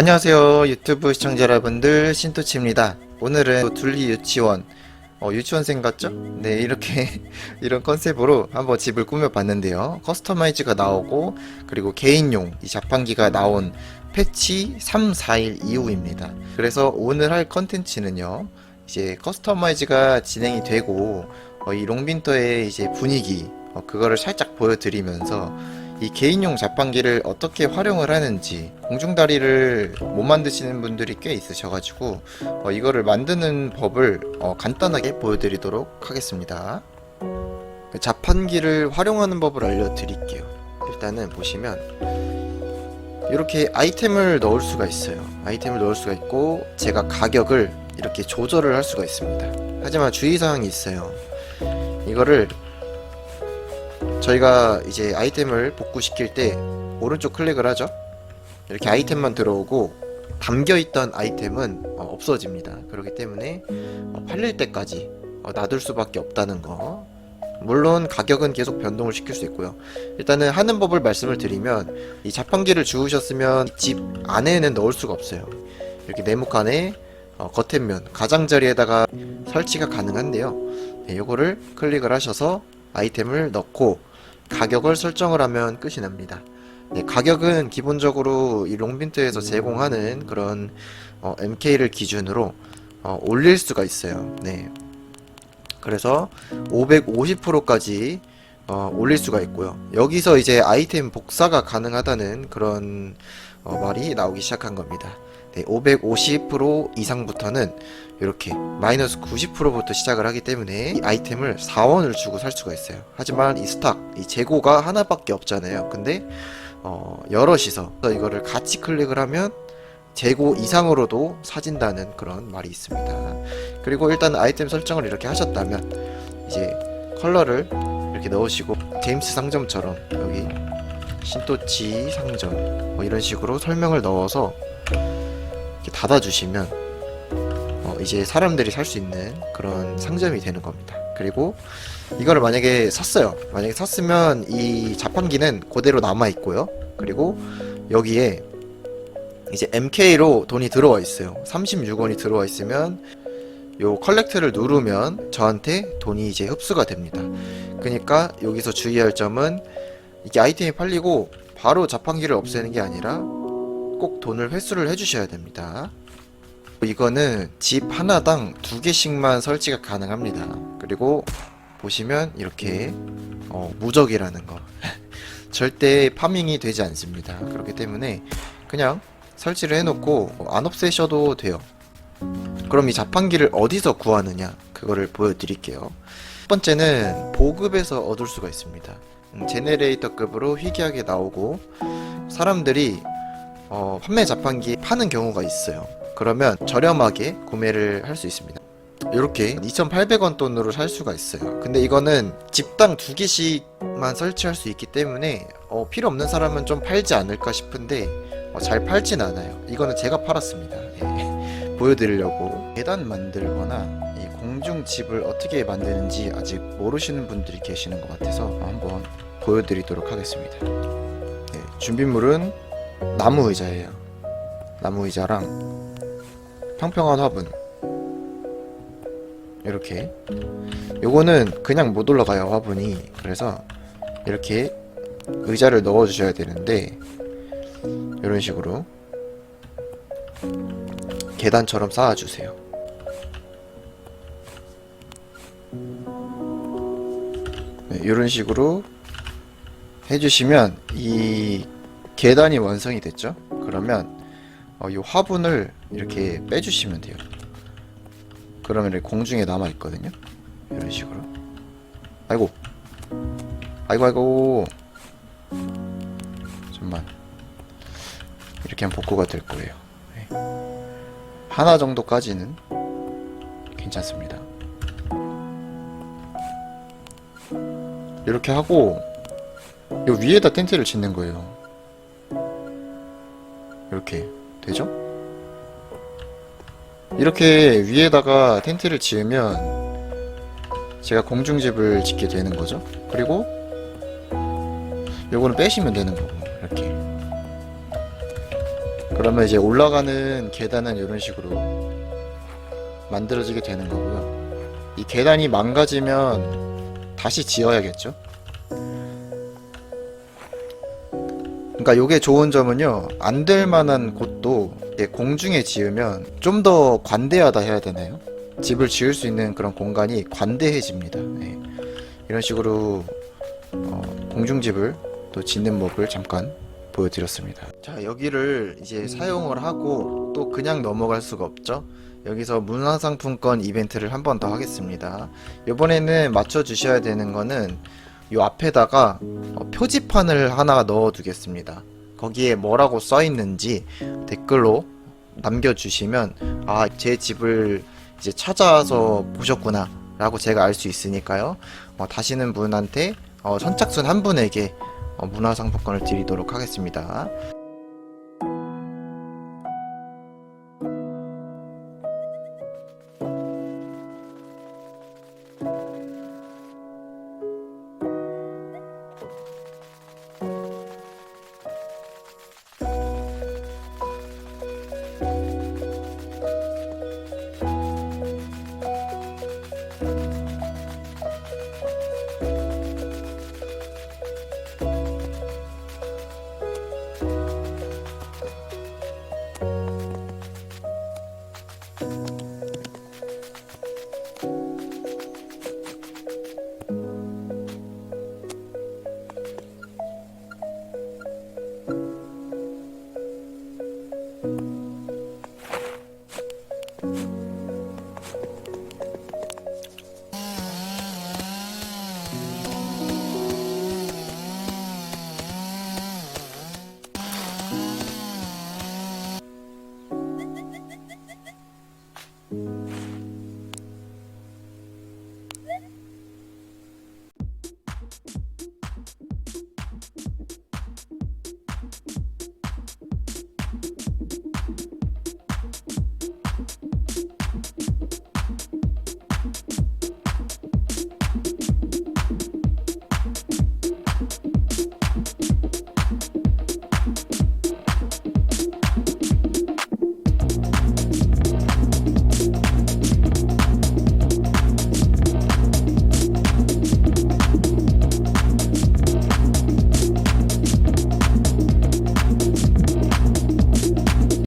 안녕하세요 유튜브 시청자 여러분들. 신토치입니다. 오늘은 둘리 유치원. 어, 유치원생 같죠? 네 이렇게 이런 컨셉으로 한번 집을 꾸며봤는데요. 커스터마이즈가 나오고 그리고 개인용 이 자판기가 나온 패치 3, 4일 이후입니다. 그래서 오늘 할 컨텐츠는요 이제 커스터마이즈가 진행이 되고 어, 이 롱빈터의 이제 분위기 어, 그거를 살짝 보여드리면서 이 개인용 자판기를 어떻게 활용을 하는지 공중다리를 못 만드시는 분들이 꽤 있으셔가지고 어, 이거를 만드는 법을 어, 간단하게 보여드리도록 하겠습니다. 그 자판기를 활용하는 법을 알려드릴게요. 일단은 보시면 이렇게 아이템을 넣을 수가 있어요. 아이템을 넣을 수가 있고 제가 가격을 이렇게 조절을 할 수가 있습니다. 하지만 주의사항이 있어요. 이거를 저희가 이제 아이템을 복구시킬 때 오른쪽 클릭을 하죠. 이렇게 아이템만 들어오고 담겨있던 아이템은 어, 없어집니다. 그렇기 때문에 어, 팔릴 때까지 어, 놔둘 수밖에 없다는 거. 물론 가격은 계속 변동을 시킬 수 있고요. 일단은 하는 법을 말씀을 드리면 이 자판기를 주우셨으면 집 안에는 넣을 수가 없어요. 이렇게 네모칸에 어, 겉에 면 가장자리에다가 설치가 가능한데요. 네, 요거를 클릭을 하셔서 아이템을 넣고 가격을 설정을 하면 끝이 납니다. 네, 가격은 기본적으로 이 롱빈트에서 제공하는 그런 어, MK를 기준으로 어, 올릴 수가 있어요. 네. 그래서 550%까지 어, 올릴 수가 있고요. 여기서 이제 아이템 복사가 가능하다는 그런 어, 말이 나오기 시작한 겁니다. 네, 550% 이상부터는 이렇게 마이너스 90%부터 시작을 하기 때문에 이 아이템을 4원을 주고 살 수가 있어요. 하지만 이 스탁, 이 재고가 하나밖에 없잖아요. 근데 어, 여럿이서 이거를 같이 클릭을 하면 재고 이상으로도 사진다는 그런 말이 있습니다. 그리고 일단 아이템 설정을 이렇게 하셨다면 이제 컬러를 이렇게 넣으시고 제임스 상점처럼 여기 신토치 상점 뭐 이런 식으로 설명을 넣어서 이렇게 닫아주시면 어, 이제 사람들이 살 수 있는 그런 상점이 되는 겁니다. 그리고 이거를 만약에 샀어요. 만약에 샀으면 이 자판기는 그대로 남아 있고요. 그리고 여기에 이제 MK로 돈이 들어와 있어요. 36원이 들어와 있으면 요 컬렉트를 누르면 저한테 돈이 이제 흡수가 됩니다. 그러니까 여기서 주의할 점은 이게 아이템이 팔리고 바로 자판기를 없애는 게 아니라 꼭 돈을 회수를 해주셔야 됩니다. 이거는 집 하나당 두 개씩만 설치가 가능합니다. 그리고 보시면 이렇게 어, 무적이라는 거 절대 파밍이 되지 않습니다. 그렇기 때문에 그냥 설치를 해놓고 안 없애셔도 돼요. 그럼 이 자판기를 어디서 구하느냐 그거를 보여드릴게요. 첫 번째는 보급에서 얻을 수가 있습니다. 음, 제네레이터급으로 희귀하게 나오고 사람들이 어, 판매 자판기 파는 경우가 있어요. 그러면 저렴하게 구매를 할 수 있습니다. 이렇게 2,800원 돈으로 살 수가 있어요. 근데 이거는 집당 두 개씩만 설치할 수 있기 때문에 어, 필요 없는 사람은 좀 팔지 않을까 싶은데 어, 잘 팔진 않아요. 이거는 제가 팔았습니다. 예. 보여드리려고 계단 만들거나 이 공중 집을 어떻게 만드는지 아직 모르시는 분들이 계시는 것 같아서 한번 보여드리도록 하겠습니다. 예, 준비물은 나무 의자예요. 나무 의자랑 평평한 화분. 이렇게. 요거는 그냥 못 올라가요 화분이. 그래서 이렇게 의자를 넣어 주셔야 되는데 이런 식으로 계단처럼 쌓아 주세요. 네, 이런 식으로 해주시면 이 계단이 완성이 됐죠 그러면 어, 이 화분을 이렇게 빼주시면 돼요 그러면 이렇게 공중에 남아 있거든요. 이런 식으로. 아이고. 아이고 아이고. 잠만. 이렇게 하면 복구가 될 거예요. 네. 하나 정도까지는 괜찮습니다. 이렇게 하고 이 위에다 텐트를 짓는 거예요. 이렇게 되죠? 이렇게 위에다가 텐트를 지으면 제가 공중집을 짓게 되는 거죠. 그리고 요거는 빼시면 되는 거고 이렇게. 그러면 이제 올라가는 계단은 이런 식으로 만들어지게 되는 거고요. 이 계단이 망가지면 다시 지어야겠죠. 그러니까 요게 좋은 점은요. 안 될 만한 곳도 이게 공중에 지으면 좀 더 관대하다 해야 되나요? 집을 지을 수 있는 그런 공간이 관대해집니다. 네. 이런 식으로 어, 공중집을 또 짓는 법을 잠깐 보여드렸습니다. 자 여기를 이제 사용을 하고 또 그냥 넘어갈 수가 없죠. 여기서 문화상품권 이벤트를 한 번 더 하겠습니다. 이번에는 맞춰 주셔야 되는 거는 요 앞에다가 어, 표지판을 하나 넣어 두겠습니다. 거기에 뭐라고 써 있는지 댓글로 남겨주시면 아 제 집을 이제 찾아와서 보셨구나 라고 제가 알 수 있으니까요 어, 다시는 분한테 어, 선착순 한 분에게 어, 문화상품권을 드리도록 하겠습니다